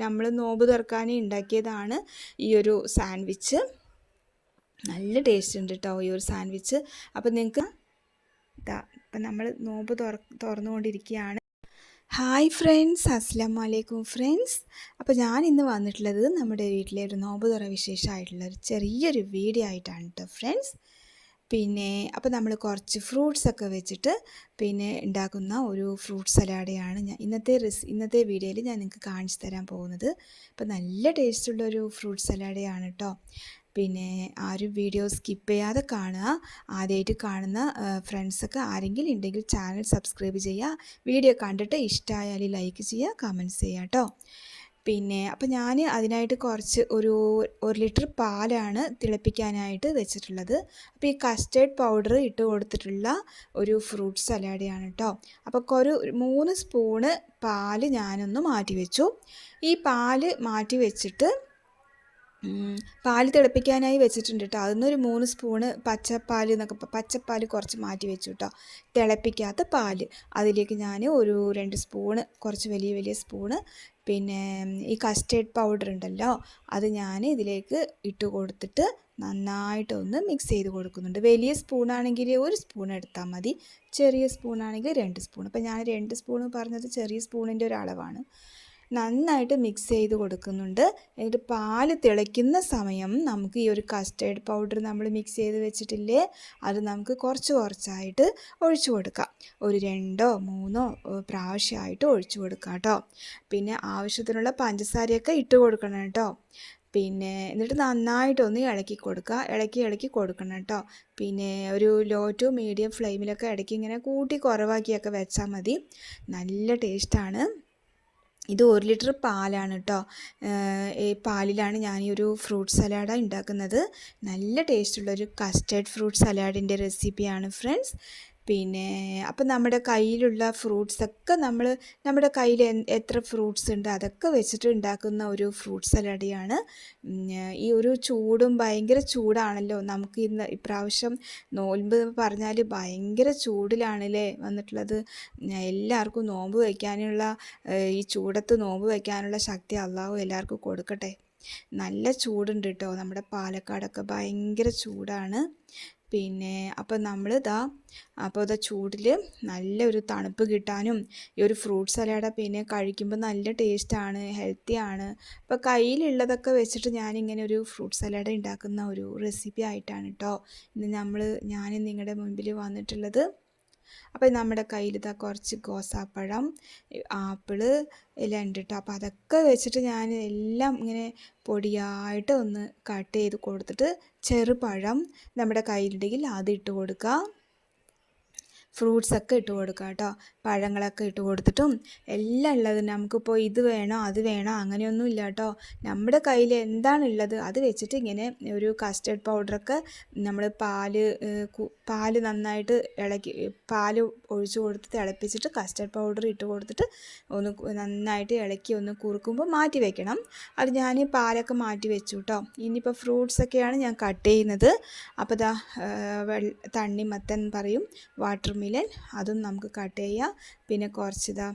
നമ്മൾ നോമ്പ് തുറക്കാനേ ഉണ്ടാക്കിയതാണ് ഈ ഒരു സാൻഡ്വിച്ച് നല്ല ടേസ്റ്റ് ഉണ്ട് കേട്ടോ ഈ ഒരു സാൻഡ്വിച്ച് അപ്പം നിങ്ങൾക്ക് അപ്പം നമ്മൾ നോമ്പ് തുറ തുറന്നുകൊണ്ടിരിക്കുകയാണ് ഹായ് ഫ്രണ്ട്സ് അസ്സാം വലൈക്കും ഫ്രണ്ട്സ് അപ്പോൾ ഞാൻ ഇന്ന് വന്നിട്ടുള്ളത് നമ്മുടെ വീട്ടിലെ ഒരു നോമ്പ് തുറ വിശേഷമായിട്ടുള്ള ഒരു ചെറിയൊരു വീഡിയോ ആയിട്ടാണ് കേട്ടോ ഫ്രണ്ട്സ് പിന്നെ അപ്പോൾ നമ്മൾ കുറച്ച് ഫ്രൂട്ട്സ് ഒക്കെ വെച്ചിട്ട് പിന്നെ ഉണ്ടാക്കുന്ന ഒരു ഫ്രൂട്ട് സലാഡയാണ് ഞാൻ ഇന്നത്തെ റെസി ഇന്നത്തെ വീഡിയോയിൽ ഞാൻ നിങ്ങൾക്ക് കാണിച്ചു തരാൻ പോകുന്നത്. അപ്പോൾ നല്ല ടേസ്റ്റുള്ള ഒരു ഫ്രൂട്ട് സലാഡയാണ് കേട്ടോ പിന്നെ ആരും വീഡിയോ സ്കിപ്പ് ചെയ്യാതെ കാണുക. ആദ്യമായിട്ട് കാണുന്ന ഫ്രണ്ട്സൊക്കെ ആരെങ്കിലും ഉണ്ടെങ്കിൽ ചാനൽ സബ്സ്ക്രൈബ് ചെയ്യുക വീഡിയോ കണ്ടിട്ട് ഇഷ്ടമായാൽ ലൈക്ക് ചെയ്യുക കമന്റ്സ് ചെയ്യുക കേട്ടോ പിന്നെ അപ്പോൾ ഞാൻ അതിനായിട്ട് കുറച്ച് ഒരു ഒരു ലിറ്റർ പാലാണ് തിളപ്പിക്കാനായിട്ട് വെച്ചിട്ടുള്ളത്. അപ്പോൾ ഈ കസ്റ്റേർഡ് പൗഡർ ഇട്ട് കൊടുത്തിട്ടുള്ള ഒരു ഫ്രൂട്ട് സലാഡയാണ് കേട്ടോ അപ്പോൾ ഒരു മൂന്ന് സ്പൂണ് പാൽ ഞാനൊന്ന് മാറ്റി വെച്ചു ഈ പാൽ മാറ്റി വെച്ചിട്ട് പാൽ തിളപ്പിക്കാനായി വെച്ചിട്ടുണ്ട് കേട്ടോ അതിന്നൊരു മൂന്ന് സ്പൂണ് പച്ചപ്പാൽ എന്നൊക്കെ പച്ചപ്പാൽ കുറച്ച് മാറ്റി വെച്ചു കേട്ടോ തിളപ്പിക്കാത്ത പാൽ. അതിലേക്ക് ഞാൻ ഒരു രണ്ട് സ്പൂണ് കുറച്ച് വലിയ വലിയ സ്പൂണ് പിന്നെ ഈ കസ്റ്റേർഡ് പൗഡർ ഉണ്ടല്ലോ അത് ഞാൻ ഇതിലേക്ക് ഇട്ട് കൊടുത്തിട്ട് നന്നായിട്ടൊന്ന് മിക്സ് ചെയ്ത് കൊടുക്കുന്നുണ്ട്. വലിയ സ്പൂണാണെങ്കിൽ ഒരു സ്പൂൺ എടുത്താൽ മതി. ചെറിയ സ്പൂണാണെങ്കിൽ രണ്ട് സ്പൂൺ അപ്പോൾ ഞാൻ രണ്ട് സ്പൂൺ പറഞ്ഞത് ചെറിയ സ്പൂണിന്റെ ഒരു അളവാണ്. നന്നായിട്ട് മിക്സ് ചെയ്ത് കൊടുക്കുന്നുണ്ട്. എന്നിട്ട് പാൽ തിളയ്ക്കുന്ന സമയം നമുക്ക് ഈ ഒരു കസ്റ്റേർഡ് പൗഡർ നമ്മൾ മിക്സ് ചെയ്ത് വെച്ചിട്ടില്ലേ അത് നമുക്ക് കുറച്ച് കുറച്ചായിട്ട് ഒഴിച്ചു കൊടുക്കാം. ഒരു രണ്ടോ മൂന്നോ പ്രാവശ്യമായിട്ട് ഒഴിച്ചു കൊടുക്കാം കേട്ടോ പിന്നെ ആവശ്യത്തിനുള്ള പഞ്ചസാരയൊക്കെ ഇട്ട് കൊടുക്കണം കേട്ടോ പിന്നെ എന്നിട്ട് നന്നായിട്ടൊന്ന് ഇളക്കി കൊടുക്കുക. ഇളക്കി ഇളക്കി കൊടുക്കണം കേട്ടോ പിന്നെ ഒരു ലോ ടു മീഡിയം ഫ്ലെയിമിലൊക്കെ ഇടയ്ക്ക് ഇങ്ങനെ കൂട്ടി കുറവാക്കിയൊക്കെ വെച്ചാൽ മതി. നല്ല ടേസ്റ്റാണ് ഇത് ഒരു ലിറ്റർ പാലാണ് കേട്ടോ ഈ പാലിലാണ് ഞാൻ ഈ ഒരു ഫ്രൂട്ട് സലാഡ് ഉണ്ടാക്കുന്നത് നല്ല ടേസ്റ്റുള്ളൊരു കസ്റ്റേർഡ് ഫ്രൂട്ട് സലാഡിന്റെ റെസിപ്പിയാണ് ഫ്രണ്ട്സ്. പിന്നെ അപ്പം നമ്മുടെ കയ്യിലുള്ള ഫ്രൂട്ട്സൊക്കെ നമ്മൾ നമ്മുടെ കയ്യിൽ എത്ര ഫ്രൂട്ട്സ് ഉണ്ട് അതൊക്കെ വെച്ചിട്ട് ഉണ്ടാക്കുന്ന ഒരു ഫ്രൂട്ട് സലാഡിയാണ് ഈ ഒരു ചൂടും ഭയങ്കര ചൂടാണല്ലോ. നമുക്ക് ഇന്ന് ഇപ്രാവശ്യം നോൽമ്പ് പറഞ്ഞാൽ ഭയങ്കര ചൂടിലാണല്ലേ വന്നിട്ടുള്ളത്. എല്ലാവർക്കും നോമ്പ് വയ്ക്കാനുള്ള ഈ ചൂടത്ത് നോമ്പ് വയ്ക്കാനുള്ള ശക്തി അള്ളാഹു എല്ലാവർക്കും കൊടുക്കട്ടെ. നല്ല ചൂടുണ്ട് കേട്ടോ നമ്മുടെ പാലക്കാടൊക്കെ ഭയങ്കര ചൂടാണ്. പിന്നെ അപ്പോൾ നമ്മൾ ഇതാ അപ്പോൾ ഇതാ ചൂടിൽ നല്ലൊരു തണുപ്പ് കിട്ടാനും ഈ ഒരു ഫ്രൂട്ട് സലാഡ് പിന്നെ കഴിക്കുമ്പോൾ നല്ല ടേസ്റ്റാണ് ഹെൽത്തിയാണ്. അപ്പോൾ കയ്യിലുള്ളതൊക്കെ വെച്ചിട്ട് ഞാനിങ്ങനെ ഒരു ഫ്രൂട്ട് സലാഡ് ഉണ്ടാക്കുന്ന ഒരു റെസിപ്പി ആയിട്ടാണ് കേട്ടോ ഇന്ന് നമ്മൾ ഞാൻ നിങ്ങളുടെ മുൻപിൽ വന്നിട്ടുള്ളത്. അപ്പോൾ നമ്മുടെ കയ്യിൽ ഇതാ കുറച്ച് ഗോസാപ്പഴം ആപ്പിൾ എല്ലാം ഉണ്ട് കേട്ടോ അപ്പോൾ അതൊക്കെ വെച്ചിട്ട് ഞാൻ എല്ലാം ഇങ്ങനെ പൊടിയായിട്ട് ഒന്ന് കട്ട് ചെയ്ത് കൊടുത്തിട്ട് ചെറുപഴം നമ്മുടെ കയ്യിലുണ്ടെങ്കിൽ അത് ഇട്ട് കൊടുക്കുക ഫ്രൂട്ട്സൊക്കെ ഇട്ട് കൊടുക്കുക കേട്ടോ. പഴങ്ങളൊക്കെ ഇട്ട് കൊടുത്തിട്ടും എല്ലാം ഉള്ളത് നമുക്കിപ്പോൾ ഇത് വേണോ അത് വേണോ അങ്ങനെയൊന്നും ഇല്ല കേട്ടോ. നമ്മുടെ കയ്യിൽ എന്താണുള്ളത് അത് വെച്ചിട്ട് ഇങ്ങനെ ഒരു കസ്റ്റർഡ് പൗഡറൊക്കെ നമ്മൾ പാൽ പാൽ നന്നായിട്ട് ഇളക്കി പാൽ ഒഴിച്ചു കൊടുത്ത് തിളപ്പിച്ചിട്ട് കസ്റ്റർഡ് പൗഡർ ഇട്ട് കൊടുത്തിട്ട് ഒന്ന് നന്നായിട്ട് ഇളക്കി ഒന്ന് കുറുക്കുമ്പോൾ മാറ്റി വെക്കണം. അത് ഞാൻ പാലൊക്കെ മാറ്റി വെച്ചു കേട്ടോ. ഇനിയിപ്പോൾ ഫ്രൂട്ട്സൊക്കെയാണ് ഞാൻ കട്ട് ചെയ്യുന്നത്. അപ്പോൾ ഇതാ തണ്ണിമത്തൻ പറയും വാട്ടർ മിലൻ അതും നമുക്ക് കട്ട് ചെയ്യാം. പിന്നെ കുറച്ച് ഇതാ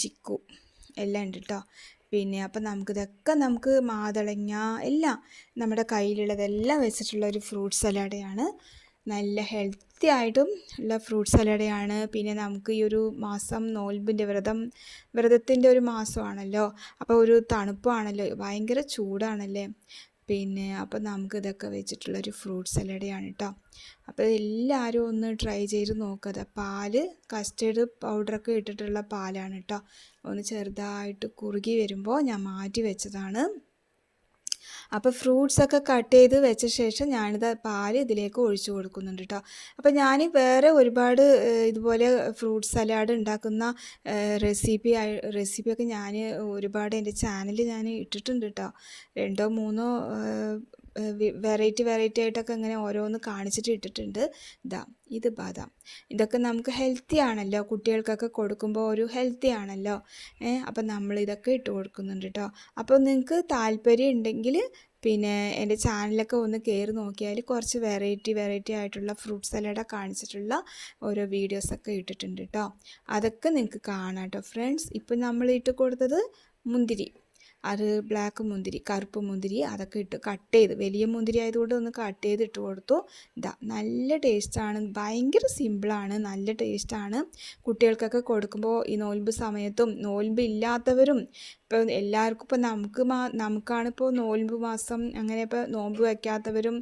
ചിക്കു എല്ലാം ഉണ്ട് കേട്ടോ പിന്നെ അപ്പം നമുക്കിതൊക്കെ നമുക്ക് മാതളങ്ങ എല്ലാം നമ്മുടെ കയ്യിലുള്ളതെല്ലാം വെച്ചിട്ടുള്ള ഒരു ഫ്രൂട്ട് സലാഡയാണ് നല്ല ഹെൽത്തി ആയിട്ടും ഉള്ള ഫ്രൂട്ട് സലാഡയാണ് പിന്നെ നമുക്ക് ഈ ഒരു മാസം നോൽബിന്റെ വ്രതം വ്രതത്തിന്റെ ഒരു മാസമാണല്ലോ. അപ്പോൾ ഒരു തണുപ്പാണല്ലോ ഭയങ്കര ചൂടാണല്ലേ. പിന്നെ അപ്പം നമുക്ക് ഇതൊക്കെ വെച്ചിട്ടുള്ളൊരു ഫ്രൂട്ട് സലാഡയാണ് കേട്ടോ അപ്പോൾ എല്ലാവരും ഒന്ന് ട്രൈ ചെയ്ത് നോക്കുക പാൽ കസ്റ്റേർഡ് പൗഡറൊക്കെ ഇട്ടിട്ടുള്ള പാലാണ് കേട്ടോ ഒന്ന് ചെറുതായിട്ട് കുറുകി വരുമ്പോൾ ഞാൻ മാറ്റി വെച്ചതാണ്. അപ്പോൾ ഫ്രൂട്ട്സൊക്കെ കട്ട് ചെയ്ത് വെച്ച ശേഷം ഞാനിത് പാൽ ഇതിലേക്ക് ഒഴിച്ചു കൊടുക്കുന്നുണ്ട് കേട്ടോ. അപ്പോൾ ഞാൻ വേറെ ഒരുപാട് ഇതുപോലെ ഫ്രൂട്ട് സലാഡ് ഉണ്ടാക്കുന്ന റെസിപ്പി റെസിപ്പിയൊക്കെ ഞാൻ ഒരുപാട് എന്റെ ചാനലിൽ ഞാൻ ഇട്ടിട്ടുണ്ട് കേട്ടോ. രണ്ടോ മൂന്നോ വെറൈറ്റി വെറൈറ്റി ആയിട്ടൊക്കെ ഇങ്ങനെ ഓരോന്ന് കാണിച്ചിട്ട് ഇട്ടിട്ടുണ്ട്. ഇതാ ഇത് ബാദാം ഇതൊക്കെ നമുക്ക് ഹെൽത്തി ആണല്ലോ. കുട്ടികൾക്കൊക്കെ കൊടുക്കുമ്പോൾ ഒരു ഹെൽത്തി ആണല്ലോ. അപ്പം നമ്മൾ ഇതൊക്കെ ഇട്ട് കൊടുക്കുന്നുണ്ട് കേട്ടോ അപ്പോൾ നിങ്ങൾക്ക് താല്പര്യം ഉണ്ടെങ്കിൽ പിന്നെ എന്റെ ചാനലൊക്കെ ഒന്ന് കയറി നോക്കിയാൽ കുറച്ച് വെറൈറ്റി വെറൈറ്റി ആയിട്ടുള്ള ഫ്രൂട്ട് സലാഡ് കാണിച്ചിട്ടുള്ള ഓരോ വീഡിയോസൊക്കെ ഇട്ടിട്ടുണ്ട് കേട്ടോ അതൊക്കെ നിങ്ങൾക്ക് കാണാം കേട്ടോ ഫ്രണ്ട്സ് ഇപ്പം നമ്മൾ ഇട്ട് കൊടുത്തത് മുന്തിരി. അത് ബ്ലാക്ക് മുന്തിരി കറുപ്പ് മുന്തിരി അതൊക്കെ ഇട്ട് കട്ട് ചെയ്ത്. വലിയ മുന്തിരി ആയതുകൊണ്ട് ഒന്ന് കട്ട് ചെയ്ത് ഇട്ട് കൊടുത്തു. ഇതാ നല്ല ടേസ്റ്റാണ് ഭയങ്കര സിമ്പിളാണ് നല്ല ടേസ്റ്റാണ് കുട്ടികൾക്കൊക്കെ കൊടുക്കുമ്പോൾ ഈ നോൽമ്പ് സമയത്തും നോൽമ്പ് ഇല്ലാത്തവരും ഇപ്പോൾ എല്ലാവർക്കും ഇപ്പോൾ നമുക്ക് മാ നമുക്കാണിപ്പോൾ നോൽമ്പ് മാസം അങ്ങനെ ഇപ്പോൾ നോമ്പ് വയ്ക്കാത്തവരും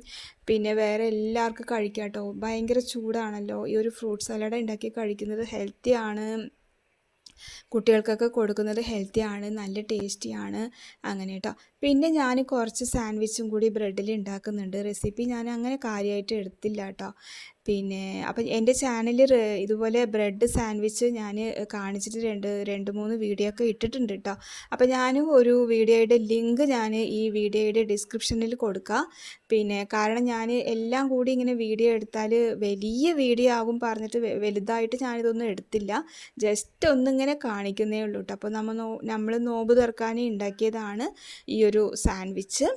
പിന്നെ വേറെ എല്ലാവർക്കും കഴിക്കാം കേട്ടോ ഭയങ്കര ചൂടാണല്ലോ. ഈ ഒരു ഫ്രൂട്ട് സലാഡ് ഉണ്ടാക്കി കഴിക്കുന്നത് ഹെൽത്തിയാണ് കുട്ടികൾക്കൊക്കെ കൊടുക്കുന്നത് ഹെൽത്തി ആണ് നല്ല ടേസ്റ്റിയാണ് അങ്ങനെ കേട്ടോ പിന്നെ ഞാൻ കുറച്ച് സാൻഡ്വിച്ചും കൂടി ബ്രെഡിൽ ഉണ്ടാക്കുന്നുണ്ട് റെസിപ്പി ഞാൻ അങ്ങനെ കാര്യമായിട്ട് എടുത്തില്ല കേട്ടോ പിന്നെ അപ്പം എന്റെ ചാനലിൽ ഇതുപോലെ ബ്രെഡ് സാൻഡ്വിച്ച് ഞാൻ കാണിച്ചിട്ട് രണ്ട് രണ്ട് മൂന്ന് വീഡിയോ ഒക്കെ ഇട്ടിട്ടുണ്ട് കേട്ടോ അപ്പം ഞാനും ഒരു വീഡിയോയുടെ ലിങ്ക് ഞാൻ ഈ വീഡിയോയുടെ ഡിസ്ക്രിപ്ഷനിൽ കൊടുക്കാം. പിന്നെ കാരണം ഞാൻ എല്ലാം കൂടി ഇങ്ങനെ വീഡിയോ എടുത്താൽ വലിയ വീഡിയോ ആകും പറഞ്ഞിട്ട് വലുതായിട്ട് ഞാനിതൊന്നും എടുത്തില്ല. ജസ്റ്റ് ഒന്നിങ്ങനെ കാണിക്കുന്നേ ഉള്ളൂ കേട്ടോ അപ്പോൾ നമ്മൾ നമ്മൾ നോമ്പ് തീർക്കാനേ ഉണ്ടാക്കിയതാണ് ഈ ഒരു സാൻഡ്വിച്ച്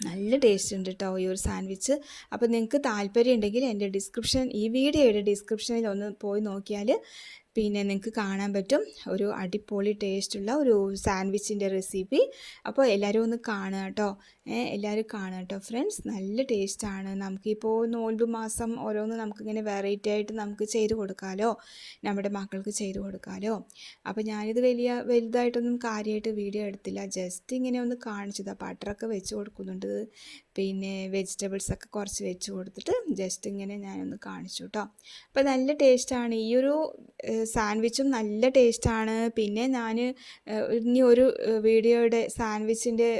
നല്ല ടേസ്റ്റ് ഉണ്ട് കേട്ടോ ഈ ഒരു സാൻഡ്വിച്ച് അപ്പോൾ നിങ്ങൾക്ക് താല്പര്യം ഉണ്ടെങ്കിൽ എന്റെ ഡിസ്ക്രിപ്ഷൻ ഈ വീഡിയോയുടെ ഡിസ്ക്രിപ്ഷനിൽ ഒന്ന് പോയി നോക്കിയാൽ പിന്നെ നിങ്ങൾക്ക് കാണാൻ പറ്റും ഒരു അടിപൊളി ടേസ്റ്റുള്ള ഒരു സാൻഡ്വിച്ചിന്റെ റെസിപ്പി അപ്പോൾ എല്ലാവരും ഒന്ന് കാണുക കേട്ടോ എല്ലാവരും കാണുക കേട്ടോ ഫ്രണ്ട്സ് നല്ല ടേസ്റ്റാണ് നമുക്കിപ്പോൾ നോൽബ് മാസം ഓരോന്ന് നമുക്കിങ്ങനെ വെറൈറ്റി ആയിട്ട് നമുക്ക് ചെയ്ത് കൊടുക്കാമല്ലോ നമ്മുടെ മക്കൾക്ക് ചെയ്ത് കൊടുക്കാമല്ലോ അപ്പോൾ ഞാനിത് വലിയ വലുതായിട്ടൊന്നും കാര്യമായിട്ട് വീഡിയോ എടുത്തില്ല. ജസ്റ്റ് ഇങ്ങനെ ഒന്ന് കാണിച്ചതാണ് ബട്ടറൊക്കെ വെച്ച് കൊടുക്കുന്നുണ്ട്. പിന്നെ വെജിറ്റബിൾസ് ഒക്കെ കുറച്ച് വെച്ച് കൊടുത്തിട്ട് ജസ്റ്റ് ഇങ്ങനെ ഞാനൊന്ന് കാണിച്ചു കേട്ടോ അപ്പോൾ നല്ല ടേസ്റ്റാണ്. ഈ ഒരു സാൻഡ്വിച്ചും നല്ല ടേസ്റ്റാണ്. പിന്നെ ഞാൻ ഇനി ഒരു വീഡിയോയുടെ സാൻഡ്വിച്ചിന്റെ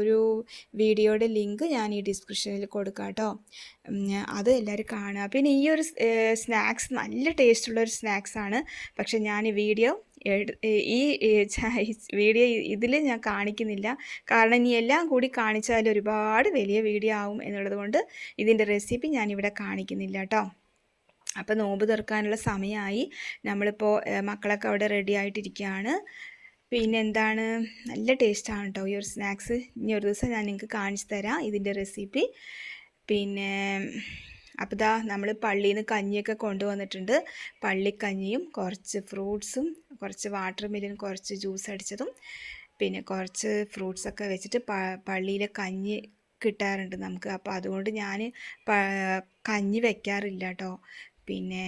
ഒരു വീഡിയോയുടെ ലിങ്ക് ഞാൻ ഈ ഡിസ്ക്രിപ്ഷനിൽ കൊടുക്കാം കേട്ടോ അത് എല്ലാവരും കാണുക. പിന്നെ ഈ ഒരു സ്നാക്സ് നല്ല ടേസ്റ്റുള്ളൊരു സ്നാക്സാണ്. പക്ഷേ ഞാൻ ഈ വീഡിയോ ഈ വീഡിയോ ഇതിൽ ഞാൻ കാണിക്കുന്നില്ല. കാരണം ഇനി എല്ലാം കൂടി കാണിച്ചാൽ ഒരുപാട് വലിയ വീഡിയോ ആവും എന്നുള്ളത് കൊണ്ട് ഇതിന്റെ റെസിപ്പി ഞാനിവിടെ കാണിക്കുന്നില്ല കേട്ടോ. അപ്പോൾ നോമ്പ് തുറക്കാനുള്ള സമയമായി. നമ്മളിപ്പോൾ മക്കളൊക്കെ അവിടെ റെഡി ആയിട്ടിരിക്കുകയാണ്. പിന്നെ എന്താണ് നല്ല ടേസ്റ്റാണ് കേട്ടോ ഈ ഒരു സ്നാക്സ് ഇനി ഒരു ദിവസം ഞാൻ നിങ്ങൾക്ക് കാണിച്ചു തരാം ഇതിന്റെ റെസിപ്പി പിന്നെ അപ്പോൾ ഇതാ നമ്മൾ പള്ളിയിൽ നിന്ന് കഞ്ഞിയൊക്കെ കൊണ്ടുവന്നിട്ടുണ്ട്. പള്ളിക്കഞ്ഞിയും കുറച്ച് ഫ്രൂട്ട്സും കുറച്ച് വാട്ടർ മില്ലിന് കുറച്ച് ജ്യൂസ് അടിച്ചതും പിന്നെ കുറച്ച് ഫ്രൂട്ട്സൊക്കെ വെച്ചിട്ട് പള്ളിയിലെ കഞ്ഞി കിട്ടാറുണ്ട് നമുക്ക്. അപ്പോൾ അതുകൊണ്ട് ഞാൻ കഞ്ഞി വെക്കാറില്ല കേട്ടോ പിന്നെ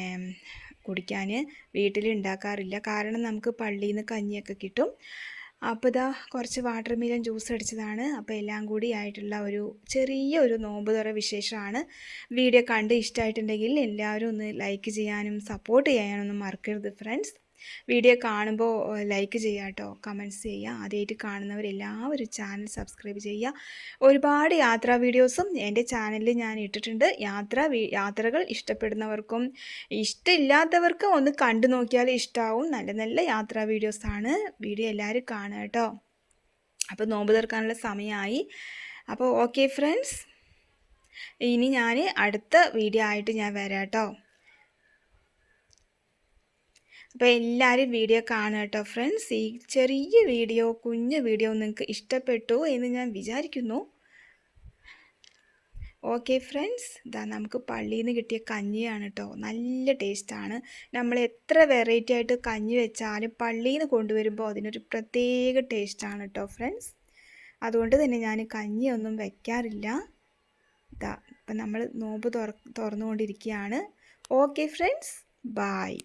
കുടിക്കാൻ വീട്ടിൽ ഉണ്ടാക്കാറില്ല കാരണം നമുക്ക് പള്ളിയിൽ നിന്ന് കഞ്ഞിയൊക്കെ കിട്ടും. അപ്പോൾ ഇതാ കുറച്ച് വാട്ടർ മിലൻ ജ്യൂസ് അടിച്ചതാണ്. അപ്പോൾ എല്ലാം കൂടി ആയിട്ടുള്ള ഒരു ചെറിയ ഒരു നോമ്പ് തുറ വിശേഷമാണ്. വീഡിയോ കണ്ട് ഇഷ്ടമായിട്ടുണ്ടെങ്കിൽ എല്ലാവരും ഒന്ന് ലൈക്ക് ചെയ്യാനും സപ്പോർട്ട് ചെയ്യാനൊന്നും മറക്കരുത് ഫ്രണ്ട്സ് വീഡിയോ കാണുമ്പോൾ ലൈക്ക് ചെയ്യുക കേട്ടോ കമന്റ്സ് ചെയ്യുക ആദ്യമായിട്ട് കാണുന്നവരെല്ലാവരും ചാനൽ സബ്സ്ക്രൈബ് ചെയ്യുക ഒരുപാട് യാത്രാ വീഡിയോസും എന്റെ ചാനലിൽ ഞാൻ ഇട്ടിട്ടുണ്ട്. യാത്ര യാത്രകൾ ഇഷ്ടപ്പെടുന്നവർക്കും ഇഷ്ടമില്ലാത്തവർക്കും ഒന്ന് കണ്ടു നോക്കിയാൽ ഇഷ്ടമാവും നല്ല നല്ല യാത്രാ വീഡിയോസാണ് വീഡിയോ എല്ലാവരും കാണുക കേട്ടോ അപ്പോൾ നോമ്പ് തീർക്കാനുള്ള സമയമായി അപ്പോൾ ഓക്കെ ഫ്രണ്ട്സ് ഇനി ഞാൻ അടുത്ത വീഡിയോ ആയിട്ട് ഞാൻ വരാം കേട്ടോ അപ്പോൾ എല്ലാവരും വീഡിയോ കാണുക കേട്ടോ ഫ്രണ്ട്സ് ഈ ചെറിയ വീഡിയോ കുഞ്ഞു വീഡിയോ നിങ്ങൾക്ക് ഇഷ്ടപ്പെട്ടു എന്ന് ഞാൻ വിചാരിക്കുന്നു. ഓക്കെ ഫ്രണ്ട്സ് ഇതാ നമുക്ക് പള്ളിയിൽ നിന്ന് കിട്ടിയ കഞ്ഞിയാണ് കേട്ടോ. നല്ല ടേസ്റ്റാണ് നമ്മൾ എത്ര വെറൈറ്റി ആയിട്ട് കഞ്ഞി വെച്ചാലും പള്ളിയിൽ നിന്ന് കൊണ്ടുവരുമ്പോൾ അതിനൊരു പ്രത്യേക ടേസ്റ്റാണ് കേട്ടോ ഫ്രണ്ട്സ് അതുകൊണ്ട് തന്നെ ഞാൻ കഞ്ഞിയൊന്നും വെക്കാറില്ല. ഇതാ ഇപ്പം നമ്മൾ നോമ്പ് തുറ തുറന്നുകൊണ്ടിരിക്കുകയാണ്. Okay friends bye